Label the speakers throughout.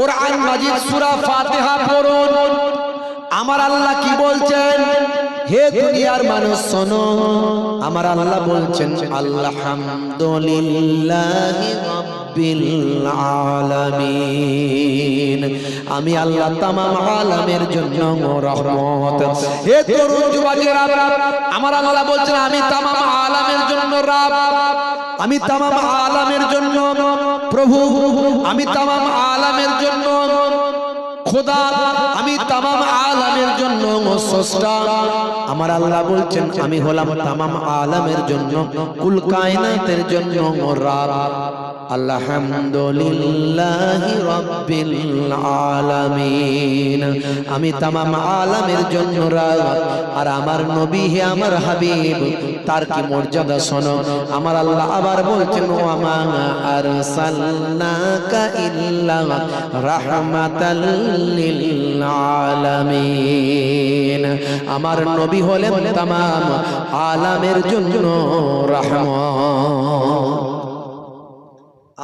Speaker 1: কোরআন মাজিদ সূরা ফাতিহা পড়ুন। আমার আল্লাহ কি বলছেন? হে দুনিয়ার মানুষ, শোনো। আমার আল্লাহ বলছেন, আলহামদুলিল্লাহি রাব্বিল আলামিন। আমি আল্লাহ তামাম আলামের জন্য রহমত হে তরুণ যুবকেরা, আমার আল্লাহ বলছেন, আমি তামাম আলামের জন্য রাব। আমি তামাম আলামের জন্য প্রভু। আমি তামাম খোদা, আমি তামাম আলামের জন্য স্রষ্টা। আমার আল্লাহ বলছেন, আমি হলাম তামাম আলামের জন্য, কুল কায়নাতের জন্য রাব। আলহামদুলিল্লাহি রাব্বিল আলামিন। আমি তামাম আলামের জন্য রাব আর আমার নবী হে আমার হাবিব, তার কি মর্যাদা শোনো? আমার আল্লাহ আবার বলছেন ও আমা আরসালনাকা ইল্লা রাহমাতাল লিল আলামিন। আমার নবী হলেন তামাম আলামের জন্য রহমত।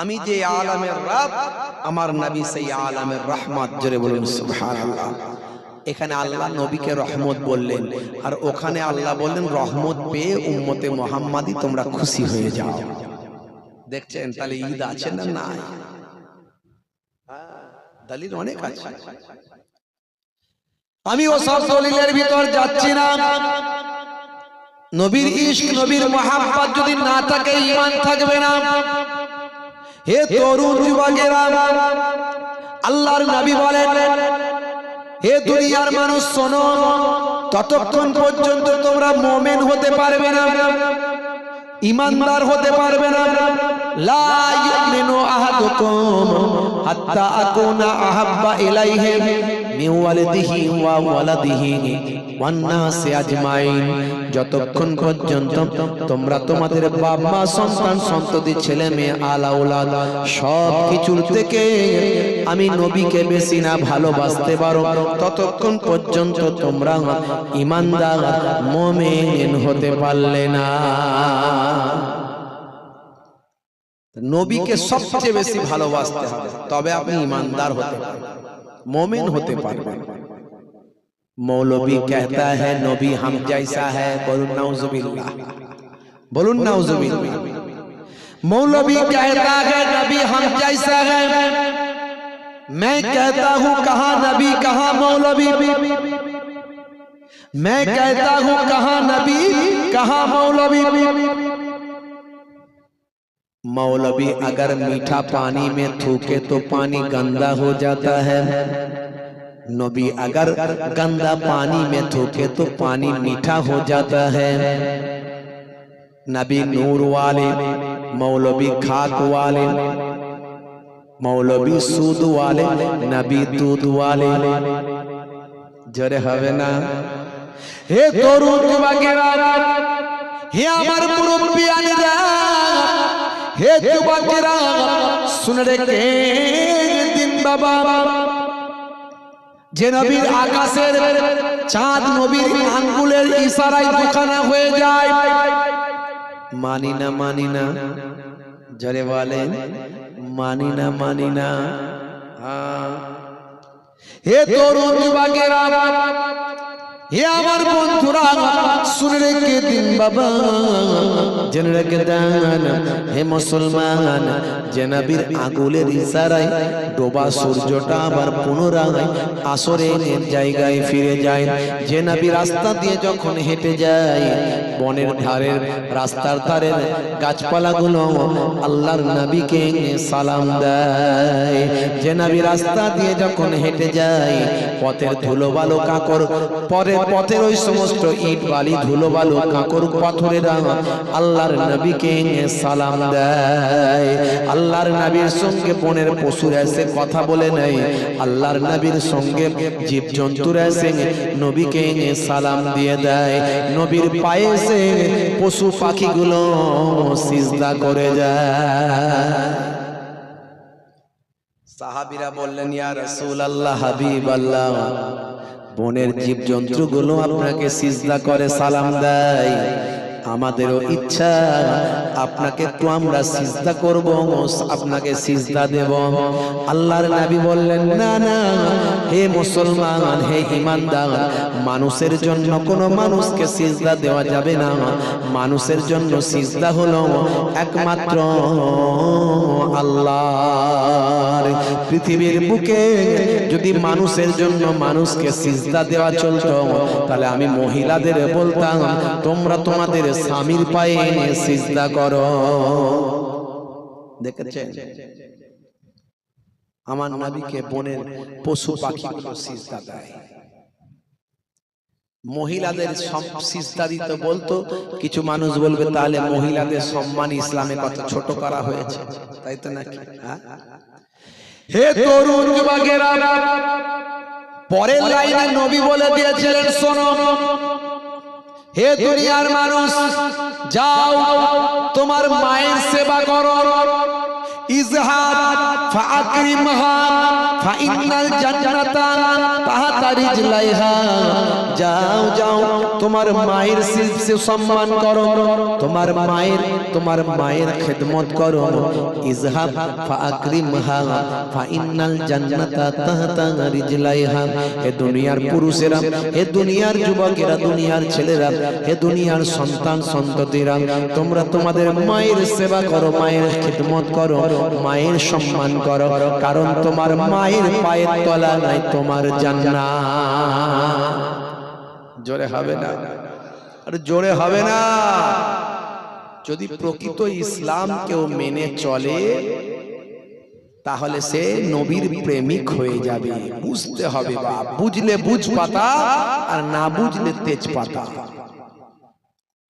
Speaker 1: আমি যে আলামের রব আমার নবী সেই আলামের রহমত জোরে বলুন সুবহানাল্লাহ। এখানে আল্লাহ নবীকে রহমত বললেন আর ওখানে আল্লাহ বললেন রহমত পেয়ে উম্মতে মোহাম্মদই তোমরা খুশি হয়ে যাও। দেখছেন তাহলে ঈদ আছে না নাই? দলিল অনেক আছে। আমি ও সব দলিলের ভিতর যাচ্ছি না। নবীর ইশক নবীর মোহাম্মত যদি না থাকে ঈমান থাকবে না। হে তরুণ যুবকেরা, আল্লাহর নবী বলেন, হে দুনিয়ার মানুষ, শোনো, ততক্ষণ পর্যন্ত তোমরা মোমেন হতে পারবে না, ইমানদার হতে পারবে না। লা ইউমিনু আহাদুকুম হাত্তা আকুনা আহাব্বা ইলাইহি। মিন ওয়ালিদিহি ওয়া ওয়ালাদিহি ওয়ান নাসি আজমাইন। যতক্ষণ পর্যন্ত তোমরা তোমাদের বাপ মা সন্তান, সন্ততি ছেলে মেয়ে আলা ওলাদ সব কিছুর থেকে আমি নবীকে বেশি না ভালোবাসতে পারো, ততক্ষণ পর্যন্ত তোমরা ইমানদার মোমেন হতে পারলে না। নবীকে সবচেয়ে বেশি ভালোবাসতে হবে, তবে আপনি ইমানদার হতে পারবেন। मोमिन होते पारবেন मौलवी कहता है नबी हम जैसा है बोलूँ नाउजुबिल्लाह बोलूँ नाउजुबिल्लाह मौलवी कहता है नबी हम जैसा है। मैं कहता हूँ कहा नबी कहा मौलवी? मैं कहता हूँ कहा नबी? कहा मौलवी? मौलवी अगर मीठा पानी में थूके तो पानी गंदा हो जाता है नबी अगर गंदा पानी में थूके तो पानी मीठा हो जाता है नबी नूर वाले मौलवी खाक वाले मौलवी सूद वाले नबी दूध वाले জোরে হবে না হে তরুণ যুবকেরা হে আমার মুরব্বিয়ানেরা হে যুবকেরা, শুনে রেখে দিন যে নবীর আকাশের চাঁদ নবীর আঙ্গুলের ইশারায় দুখানা হয়ে যায় মানি না মানি না, জরে বলেন, মানি না মানি না। হে তরুণ যুবকেরা হে আমার বন্ধুরা, শুনে রেখে দিন বাবা। জেনে রেখে দেন, হে মুসলমান জেনাবির আগুলের ইশারায় ডোবা সূর্যটা আবার পুনরায় আসরের জায়গায় ফিরে যায়। জেনাবি রাস্তা দিয়ে যখন হেঁটে যায়, বনের ধারের রাস্তার ধারের গাছপালাগুলো আল্লাহর নবীকে সালাম দেয়। জেনাবি রাস্তা দিয়ে যখন হেঁটে যায়, পথের ধুলো বালো কাকর পরে পথের ওই সমস্ত ইট, বালি, ধুলো, বালো কাকর পাথরেরা আল্লাহর নবীকে সালাম দেয়। আল্লাহর নবীর সঙ্গে বনের পশুরা এসে কথা বলে নেয়। আল্লাহর নবীর সঙ্গে জীব জন্তুরা এসে নবীকে সালাম দিয়ে দেয়। নবীর পায়ে এসে পশু পাখিগুলো সিজদা করে যায়। সাহাবিরা বললেন, ইয়া রাসূল আল্লাহ হাবিব আল্লাহ বনের জীব জন্তুগুলো আপনাকে সিজদা করে সালাম দেয়। আমাদেরও ইচ্ছা। আপনাকে তো আমরা সিজদা করব আপনাকে সিজদা দেব। আল্লাহর নবী বললেন, না না, হে মুসলমান, হে ইমানদার মানুষের জন্য কোনো মানুষকে সিজদা দেওয়া যাবে না। মানুষের জন্য সিজদা হলো একমাত্র আল্লাহর। পৃথিবীর বুকে যদি মানুষের জন্য মানুষকে সিজদা দেওয়া চলতো, তাহলে আমি মহিলাদের বলতাম, তোমরা তোমাদের স্বামীর পায়ে এনে সিজদা করো। দেখেছেন? আমার নবীকে বনের পশু পাখিগুলো সিজদা দেয়। মহিলাদের সিজদা দিতে বলতো, কিছু মানুষ বলবে, তাহলে মহিলাদের সম্মান ইসলামে কত ছোট করা হয়েছে? তাই তো নাকি? হ্যাঁ? হে তরুণ পরের লাইনে নবী বলে দিয়েছিলেন, শোনো। হে দুনিয়ার মানুষ যাও তোমার মায়ের সেবা করো। ইজহাদ ফাকরিমহা ফাইনাল যাও যাও, তোমার মায়ের শিল্পে সম্মান করো। তোমার মায়ের তোমার মায়ের খেদমত করো। ইজহাব ফাইনাল জান্নাতা হে দুনিয়ার পুরুষেরা, হে দুনিয়ার যুবকেরা, দুনিয়ার ছেলেরা, হে দুনিয়ার সন্তান সন্ততিরা, তোমরা তোমাদের মায়ের সেবা করো, মায়ের খিদমত করো, মায়ের সম্মান করো। কারণ তোমার মায়ের পায়ের তলা নাই তোমার জান্নাত। জোরে হবে না। আরে জোরে হবে না। যদি প্রকৃত ইসলাম কেউ মেনে চলে তাহলে সে নবীর প্রেমিক হয়ে যাবে। বুঝতে হবে বা বুঝলে বুঝ পাতা আর না বুঝলে তেজ পাতা।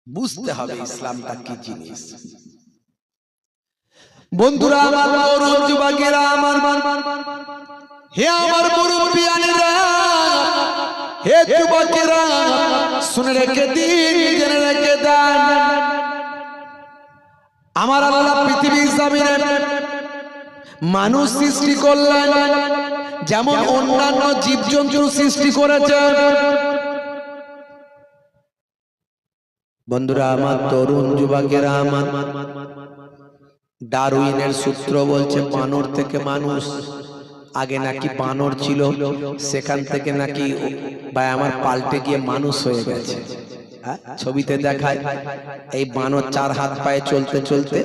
Speaker 1: বুঝতে হবে ইসলামটা কি জিনিস। বন্ধুরা আমার তরুণ যুবকেরা আমার হে আমার মুরব্বিয়ানেরা, হে যুবকেরা, শুনে রেখে দিন জেনে রেখে দেন। আমার আল্লাহ পৃথিবীর জমিনে মানুষ সৃষ্টি করলেন, যেমন অন্যান্য জীবজন্তু সৃষ্টি করেছেন বন্ধুরা, আমার তরুণ যুবকেরা, আমার ডারউইনের সূত্র বলছে, বানর থেকে মানুষ আগে নাকি বানর ছিল সেখান থেকে নাকি বা আমার পাল্টে গিয়ে মানুষ হয়ে গেছে। হ্যাঁ? ছবিতে দেখায় এই বানর চার হাত পায়ে চলতে চলতে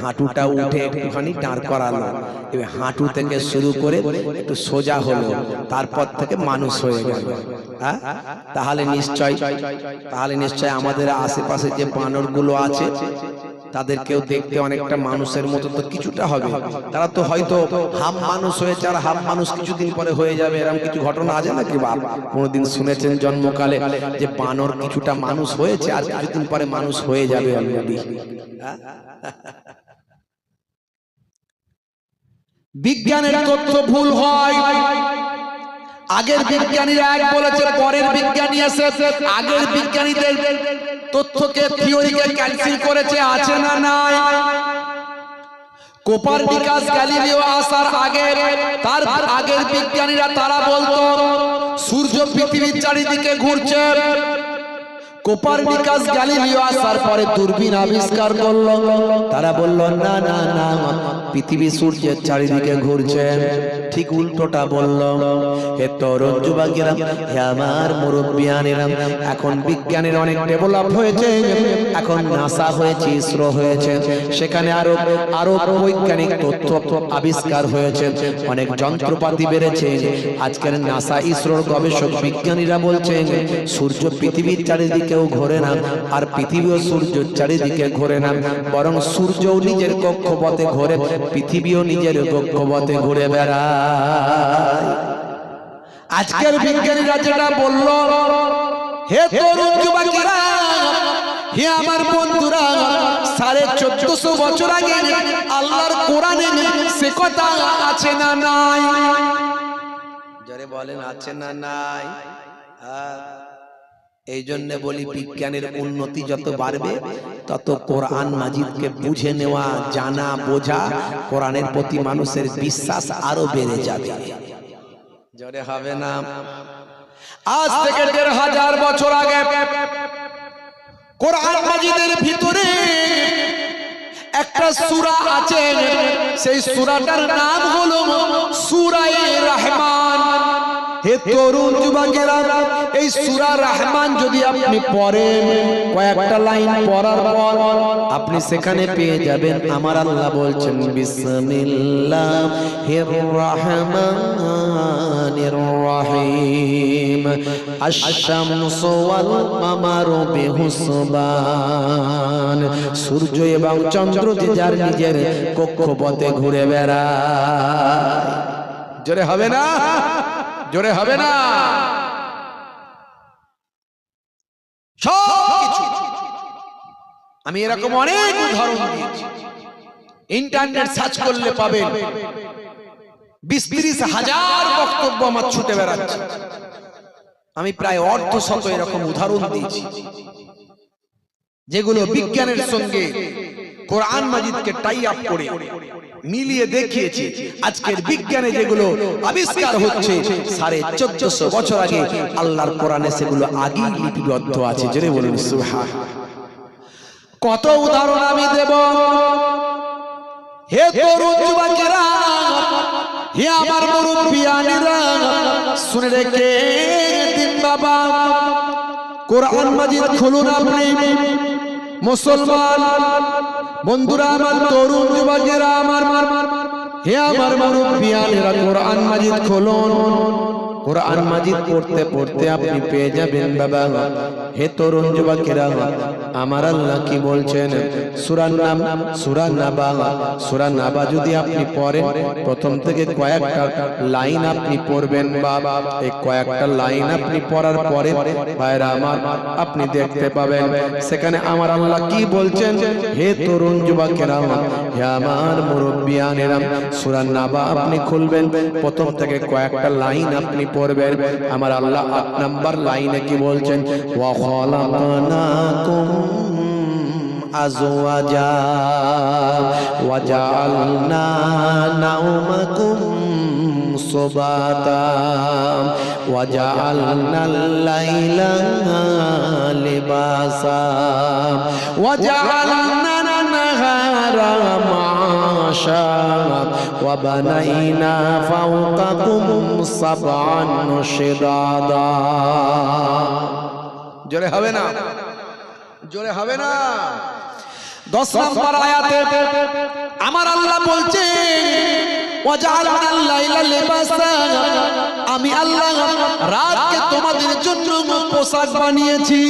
Speaker 1: হাঁটুটা উঠে একটুখানি দাঁড় করালো। এবার হাঁটু থেকে শুরু করে একটু সোজা হলো তারপর থেকে মানুষ হয়ে গেল। হ্যাঁ? তাহলে নিশ্চয় তাহলে নিশ্চয় আমাদের আশেপাশে যে বানরগুলো আছে তাদেরকেও দেখতে অনেকটা মানুষের মতো তো কিছুটা হবে। তারা তো হয়তো হাফ মানুষ হয়েছে আর হাফ মানুষ কিছুদিন পরে হয়ে যাবে এরকম কিছু ঘটনা আছে নাকি বাপ? কোনোদিন শুনেছেন জন্মকালে যে বানর কিছুটা মানুষ হয়েছে আর কিছুদিন পরে মানুষ হয়ে যাবে অলরেডি। বিজ্ঞানের তথ্য ভুল হয়। আগের বিজ্ঞানীরা এক বলেছে পরের বিজ্ঞানী এসে আগের বিজ্ঞানীদের তথ্যকে থিওরিকে ক্যান্সেল করেছে, আছে না নাই। কোপারনিকাস গ্যালিলিও আসার আগে, তার আগের বিজ্ঞানীরা তারা বলতো, সূর্য পৃথিবীর চারিদিকে ঘুরছে। কোপারনিকাস গ্যালিলিও আসার পরে দূরবীন আবিষ্কার করল। তারা বলল, না না না পৃথিবী সূর্যের চারিদিকে ঘুরছে। ঠিক উল্টোটা বলল, হে তরুণ যুবকেরা, হে আমার মুরব্বিয়ানেরা, এখন বিজ্ঞানের অনেক ডেভেলপ হয়েছে, এখন নাসা হয়েছে ইসরো হয়েছে। সেখানে আরও আরও বৈজ্ঞানিক তথ্য আবিষ্কার হয়েছে। অনেক যন্ত্রপাতি বেড়েছে। আজকের নাসা ইসরোর গবেষক বিজ্ঞানীরা বলছেন, সূর্য পৃথিবীর চারিদিকেও ঘোরে না, আর পৃথিবীও সূর্যের চারিদিকে ঘোরে না, বরং সূর্যও নিজের কক্ষপথে ঘোরে, পৃথিবীও নিজের কক্ষপথে ঘুরে বেড়ায়। আজকের বিজ্ঞানীরা যেটা বলল, হে হে আমার বন্ধুরা, সাড়ে চোদ্দশো বছর আগে আল্লাহর কোরআনে সে কথা আছে না নাই? জরে বলেন, আছে না নাই? হ্যাঁ। এই জন্য বলি বিজ্ঞানের উন্নতি যত বাড়বে তত কোরআন মাজিদকে বুঝে নেওয়া জানা বোঝা কোরআনের প্রতি মানুষের বিশ্বাস আরও বেড়ে যাবে। জোরে হবে না। আজ থেকে দেড় হাজার বছর আগে কোরআন মাজিদের ভিতরে একটা সূরা আছে। সেই সূরাটার নাম হলো সূরায়ে রহমান। হে তরুণ যুবকেরা, এই সূরা রহমান যদি আপনি পড়েন, কয়েকটা লাইন পড়ার পর আপনি সেখানে পেয়ে যাবেন। আমার আল্লাহ বলছেন বিসমিল্লাহির রহমানির রহিম। আশ-শামসু ওয়াল কামারু বিহুসবান। সূর্য এবং চন্দ্র যে যার নিজের কক্ষপথে ঘুরে বেড়ায়। জোরে হবে না? জোরে হবে না। আমি এরকম অনেক উদাহরণ দিয়েছি। ইন্টারনেট সার্চ করলে পাবেন। বিশ তিরিশ হাজার বক্তব্য আমার ছুটে বেড়াচ্ছে। আমি প্রায় অর্ধ শত এরকম উদাহরণ দিয়েছি। যেগুলো বিজ্ঞানের সঙ্গে কোরআন মাজিদকে টাই আপ করে, মিলিয়ে দেখিয়েছি। আজকের বিজ্ঞানে যেগুলো আবিষ্কার হচ্ছে, সাড়ে চোদ্দশো বছর আগে আল্লাহর কোরআনে সেগুলো আগেই লিপিবদ্ধ আছে। জেনে বলুন, সুবহান। কত উদাহরণ আমি দেব। হে তরুণ যুবকেরা, হে আমার মুরব্বিয়ানেরা শুনে রেখে দিন বাবা। কোরআন মাজিদ খুলুন আপনি, মুসলমান। বন্ধুরা আমার তরুণ যুবকেরা আমার হে আমার মুরব্বিয়ানেরা কোরআন মাজিদ খুলুন। কোরআন মাজিদ পড়তে পড়তে আপনি পেয়ে যাবেন, বাবা। হে তরুণ যুবকেরা, আমার আল্লাহ কি বলছেন? সূরার নাম, সূরা নাবা। সূরা নাবা যদি আপনি পড়েন, প্রথম থেকে কয়েকটা লাইন আপনি পড়বেন, বাবা। এই কয়েকটা লাইন আপনি পড়ার পরে, ভাইরা আমার, আপনি দেখতে পাবেন। সেখানে আমার আল্লাহ কি বলছেন? হে তরুণ যুবকেরা, হে আমার মুরব্বিয়ানেরা, সূরা নাবা আপনি খুলবেন। প্রথম থেকে কয়েকটা লাইন আপনি পড়বেন। আমার আল্লাহ আট নাম্বার লাইনে কি বলছেন? আজওয়াজা ওয়া জাআলনা নাওমাকুম সুবাতা ওয়া জাআলনাল লাইলা লিবাসা ওয়া জাআলনা নাহারা বানাইনা ফাওকাকুম সাবআন শিদাদা জোরে হবে না? জোরে হবে না? দশ নম্বর আয়াতে আমার আল্লাহ বলছে আমি আল্লাহ রাতকে তোমাদের জন্য পোশাক বানিয়েছি।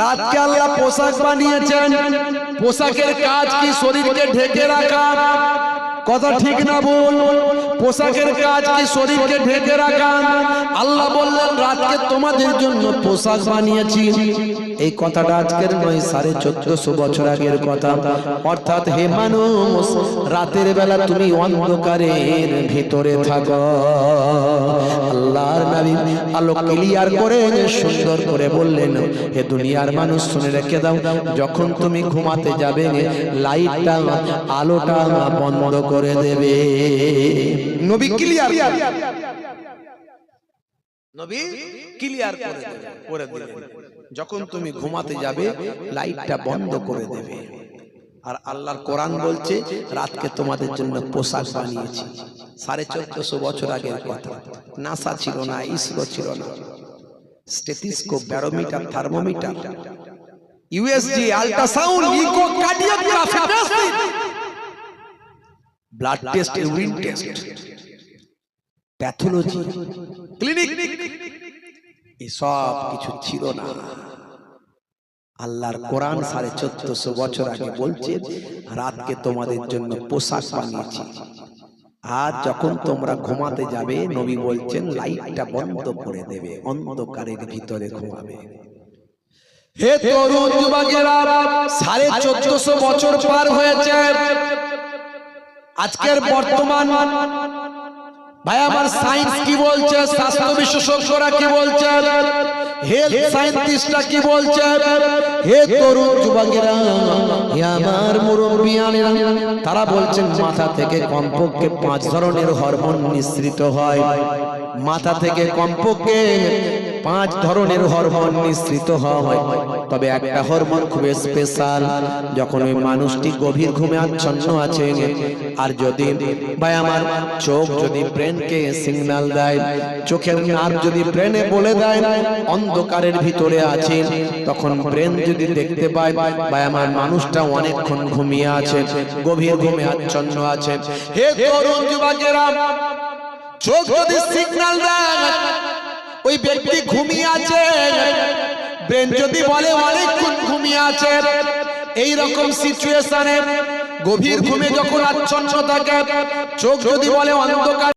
Speaker 1: রাতকে আল্লাহ পোশাক বানিয়েছেন। পোশাকের কাজ কি শরীরকে ঢেকে রাখা? কথা ঠিক না বল পোশাকের কাজ কি শরীরকে ঢেকে রাখা? আল্লাহ বললেন, রাতকে তোমাদের জন্য পোশাক বানিয়েছি। এই কথাটা আজকের নয়, সাড়ে চোদ্দশো বছর আগের কথা। অর্থাৎ হে মানুষ, রাতের বেলা তুমি অন্ধকারের ভিতরে থাকো। আল্লাহর নবী আলো ক্লিয়ার করে, সুন্দর করে বললেন, হে দুনিয়ার মানুষ, শুনে রেখে দাও, যখন তুমি ঘুমাতে যাবে, লাইটটা আলোটা বন্ধ করে দেবে। নবী ক্লিয়ার। নবী ক্লিয়ার করে দেবে করে দিলেন যখন তুমি ঘুমাতে যাবে লাইটটা বন্ধ করে দেবে। আর আল্লাহর কোরআন বলছে রাতকে তোমাদের জন্য পোশাক বানিয়েছি। সাড়ে চোদ্দশো বছর আগের কথা। নাসা ছিল না ইসরো ছিল না। Stethoscope barometer thermometer USG ultrasound echocardiography blood test urine test pathology clinic. এসব কিছু ছিল না। আল্লাহর কোরআন সাড়ে চোদ্দশো বছর আগে বলছে রাতকে তোমাদের জন্য পোশাক বানিয়েছি। আজ যখন তোমরা ঘুমাতে যাবে নবী বলছেন লাইটটা বন্ধ করে দেবে অন্ধকারের ভিতরে ঘুমাবে। হে তরুণ যুবকেরা সাড়ে চোদ্দশো বছর পার হয়েছে। আজকের বর্তমান ভাই আমার সায়েন্স কি বলছে? স্বাস্থ্য বিশেষজ্ঞরা কি বলছে হেলথ সায়েন্টিস্টরা কি বলছে হে তরুণ যুবকেরা হে আমার মুরব্বিয়ানেরা তারা বলছেন মাথা থেকে কমপক্ষে পাঁচ ধরনের হরমোন নিঃসৃত হয়। মাথা থেকে কমপক্ষে পাঁচ ধরনের হরমোন নিঃসৃত হয়। তবে একটা হরমোন খুব স্পেশাল, যখন ওই মানুষটি গভীর ঘুমে আচ্ছন্ন আছে। আর যদি, ভাই, আমার চোখ যদি ব্রেনকে সিগন্যাল দেয় চোখের নার্ভ যদি ব্রেনে বলে দেয়, অন্ধকারের ভিতরে আছে, তখন ব্রেন যদি দেখতে পায়, ভাই, আমার মানুষটা অনেকক্ষণ ঘুমিয়ে আছে, গভীর ঘুমে আচ্ছন্ন আছে। হে তরুণ যুবকেরা চোখ যদি সিগন্যাল দেয়, ওই ব্যক্তি ঘুমিয়ে আছে। ব্রেন যদি বলে অনেকক্ষণ ঘুমিয়ে আছে এই রকম সিচুয়েশনে গভীর ঘুমে যখন আচ্ছন্ন থাকে, চোখ যদি বলে অন্ধকার